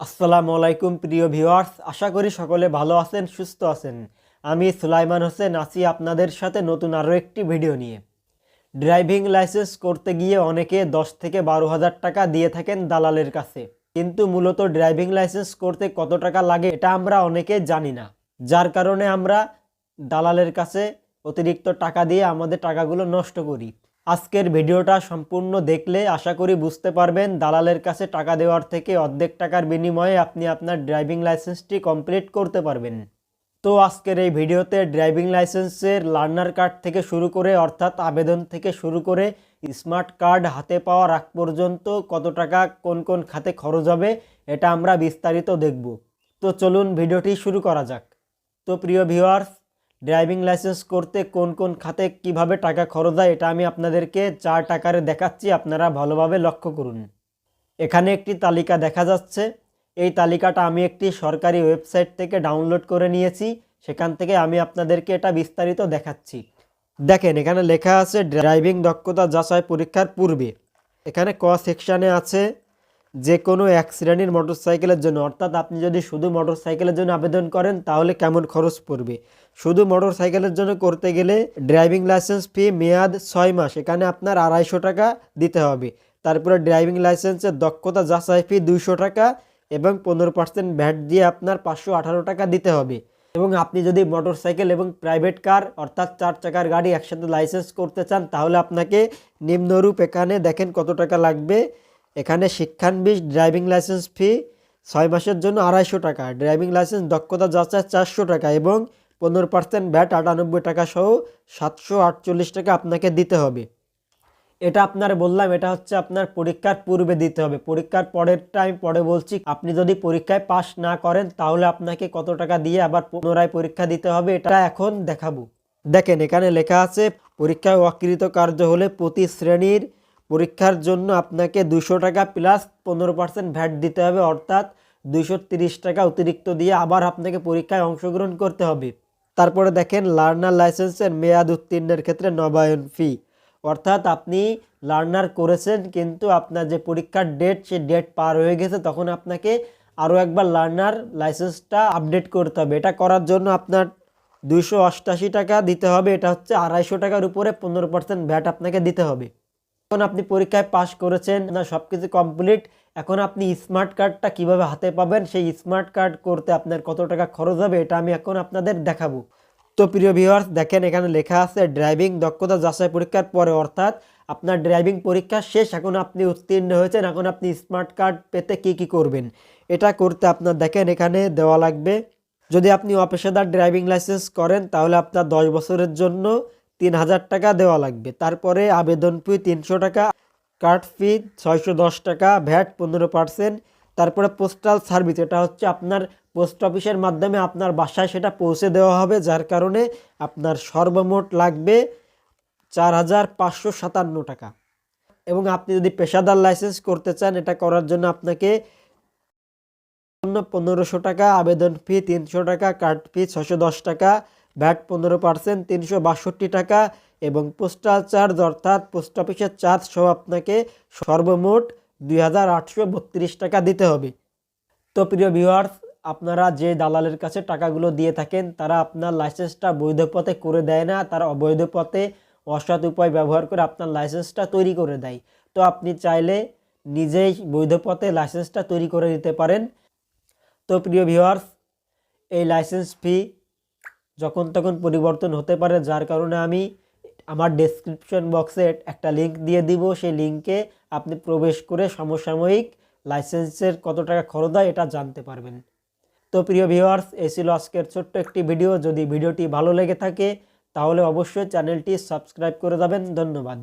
আসসালামু আলাইকুম, প্রিয় ভিউয়ার্স। আশা করি সকলে ভালো আছেন, সুস্থ আছেন। আমি সুলাইমান হোসেন, আছি আপনাদের সাথে নতুন আরও একটি ভিডিও নিয়ে। ড্রাইভিং লাইসেন্স করতে গিয়ে অনেকে দশ থেকে বারো হাজার টাকা দিয়ে থাকেন দালালের কাছে। কিন্তু মূলত ড্রাইভিং লাইসেন্স করতে কত টাকা লাগে এটা আমরা অনেকে জানি না। যার কারণে আমরা দালালের কাছে অতিরিক্ত টাকা দিয়ে আমাদের টাকাগুলো নষ্ট করি। আজকের ভিডিওটা সম্পূর্ণ দেখলে আশা করি বুঝতে পারবেন, দালালের কাছে টাকা দেওয়ার থেকে অর্ধেক টাকার বিনিময়ে আপনি আপনার ড্রাইভিং লাইসেন্সটি কমপ্লিট করতে পারবেন। তো আজকের এই ভিডিওতে ড্রাইভিং লাইসেন্সের লার্নার কার্ড থেকে শুরু করে, অর্থাৎ আবেদন থেকে শুরু করে স্মার্ট কার্ড হাতে পাওয়ার আগ পর্যন্ত কত টাকা কোন কোন খাতে খরচ হবে, এটা আমরা বিস্তারিত দেখব। তো চলুন ভিডিওটি শুরু করা যাক। তো প্রিয় ভিউয়ার্স ড্রাইভিং লাইসেন্স করতে কোন কোন খাতে কীভাবে টাকা খরচ হয়, এটা আমি আপনাদেরকে চার টাকারে দেখাচ্ছি, আপনারা ভালোভাবে লক্ষ্য করুন। এখানে একটি তালিকা দেখা যাচ্ছে। এই তালিকাটা আমি একটি সরকারি ওয়েবসাইট থেকে ডাউনলোড করে নিয়েছি, সেখান থেকে আমি আপনাদেরকে এটা বিস্তারিত দেখাচ্ছি। দেখেন, এখানে লেখা আছে, ড্রাইভিং দক্ষতা যাচাই পরীক্ষার পূর্বে। এখানে ক সেকশানে আছে যে কোনো এক শ্রেণির মোটরসাইকেলের জন্য, অর্থাৎ আপনি যদি শুধু মোটরসাইকেলের জন্য আবেদন করেন, তাহলে কেমন খরচ পড়বে? শুধু মোটরসাইকেলের জন্য করতে গেলে ড্রাইভিং লাইসেন্স ফি মেয়াদ ছয় মাস, এখানে আপনার আড়াইশো টাকা দিতে হবে। তারপরে ড্রাইভিং লাইসেন্সের দক্ষতা যাচাই ফি দুইশো টাকা এবং পনেরো পার্সেন্ট ভ্যাট দিয়ে আপনার পাঁচশো আঠারো টাকা দিতে হবে। এবং আপনি যদি মোটরসাইকেল এবং প্রাইভেট কার, অর্থাৎ চার চাকার গাড়ি একসাথে লাইসেন্স করতে চান, তাহলে আপনাকে নিম্নরূপ এখানে দেখেন কত টাকা লাগবে। এখানে শিক্ষানবিশ ড্রাইভিং লাইসেন্স ফি ছয় মাসের জন্য আড়াইশো টাকা, ড্রাইভিং লাইসেন্স দক্ষতা যাচাই চারশো টাকা এবং পনেরো পার্সেন্ট ব্যাট আটানব্বই টাকা সহ সাতশো আটচল্লিশ টাকা আপনাকে দিতে হবে। এটা আপনার বললাম, এটা হচ্ছে আপনার পরীক্ষার পূর্বে দিতে হবে। পরীক্ষার পরেরটা আমি পরে বলছি, আপনি যদি পরীক্ষায় পাশ না করেন, তাহলে আপনাকে কত টাকা দিয়ে আবার পুনরায় পরীক্ষা দিতে হবে, এটা এখন দেখাবো। দেখেন, এখানে লেখা আছে, পরীক্ষায় অকৃত কার্য হলে প্রতি শ্রেণির পরীক্ষার জন্য আপনাকে দুশো টাকা প্লাস পনেরো পার্সেন্ট ভ্যাট দিতে হবে, অর্থাৎ তিরিশ টাকা অতিরিক্ত দিয়ে আবার আপনাকে পরীক্ষায় অংশগ্রহণ করতে হবে। তারপরে দেখেন লার্নার লাইসেন্সের মেয়াদ উত্তীর্ণের ক্ষেত্রে নবায়ন ফি অর্থাৎ আপনি লার্নার করেছেন, কিন্তু আপনার যে পরীক্ষার ডেট সে ডেট পার হয়ে গেছে, তখন আপনাকে আরও একবার লার্নার লাইসেন্সটা আপডেট করতে হবে। এটা করার জন্য আপনার অষ্টাশি টাকা দিতে হবে, এটা হচ্ছে আড়াইশো টাকার উপরে পনেরো পার্সেন্ট ভ্যাট আপনাকে দিতে হবে। এখন আপনি পরীক্ষায় পাশ করেছেন, না সব কিছু কমপ্লিট এখন আপনি স্মার্ট কার্ডটা কীভাবে হাতে পাবেন, সেই স্মার্ট কার্ড করতে আপনার কত টাকা খরচ হবে, এটা আমি এখন আপনাদের দেখাবো। তো প্রিয় ভিউয়ার্স দেখেন এখানে লেখা আছে ড্রাইভিং দক্ষতা যাচাই পরীক্ষার পরে অর্থাৎ আপনার ড্রাইভিং পরীক্ষা শেষ, এখন আপনি উত্তীর্ণ হয়েছেন, এখন আপনি স্মার্ট কার্ড পেতে কি কি করবেন। এটা করতে আপনার, দেখেন এখানে দেওয়া লাগবে, যদি আপনি অপেশাদার ড্রাইভিং লাইসেন্স করেন, তাহলে আপনার দশ বছরের জন্য তিন হাজার টাকা দেওয়া লাগবে। তারপরে আবেদন ফি তিনশো টাকা, কার্ড ফি ছয়শো দশ টাকা, ভ্যাট পনেরো পার্সেন্ট। তারপরে পোস্টাল সার্ভিস, এটা হচ্ছে আপনার পোস্ট অফিসের মাধ্যমে আপনার বাসায় সেটা পৌঁছে দেওয়া হবে, যার কারণে আপনার সর্বমোট লাগবে চার হাজার পাঁচশো সাতান্ন টাকা। এবং আপনি যদি পেশাদার লাইসেন্স করতে চান, এটা করার জন্য আপনাকে পনেরোশো টাকা, আবেদন ফি তিনশো টাকা, কার্ড ফি ছশো দশ টাকা ভ্যাট পনেরো পার্সেন্ট তিনশো বাষট্টি টাকা এবং পোস্টাল চার্জ অর্থাৎ পোস্ট অফিসের চার্জ সহ আপনাকে সর্বমোট দুই হাজার আটশো বত্রিশ টাকা দিতে হবে। তো প্রিয় ভিউয়ার্স আপনারা যে দালালের কাছে টাকাগুলো দিয়ে থাকেন, তারা আপনার লাইসেন্সটা বৈধ পথে করে দেয় না, তারা অবৈধ পথে অসৎ উপায় ব্যবহার করে আপনার লাইসেন্সটা তৈরি করে দেয়। তো আপনি চাইলে নিজেই বৈধ পথে লাইসেন্সটা তৈরি করে দিতে পারেন। তো প্রিয় ভিউয়ার্স এই লাইসেন্স ফি যখন তখন পরিবর্তন হতে পারে, যার কারণে আমি আমার ডেসক্রিপশন বক্সে একটা লিঙ্ক দিয়ে দিব। সেই লিঙ্কে আপনি প্রবেশ করে সমসাময়িক লাইসেন্সের কত টাকা খরচ হয় এটা জানতে পারবেন। তো প্রিয় ভিউয়ার্স এই ছিল আজকের ছোট্ট একটি ভিডিও যদি ভিডিওটি ভালো লেগে থাকে, তাহলে অবশ্যই চ্যানেলটি সাবস্ক্রাইব করে দেবেন ধন্যবাদ।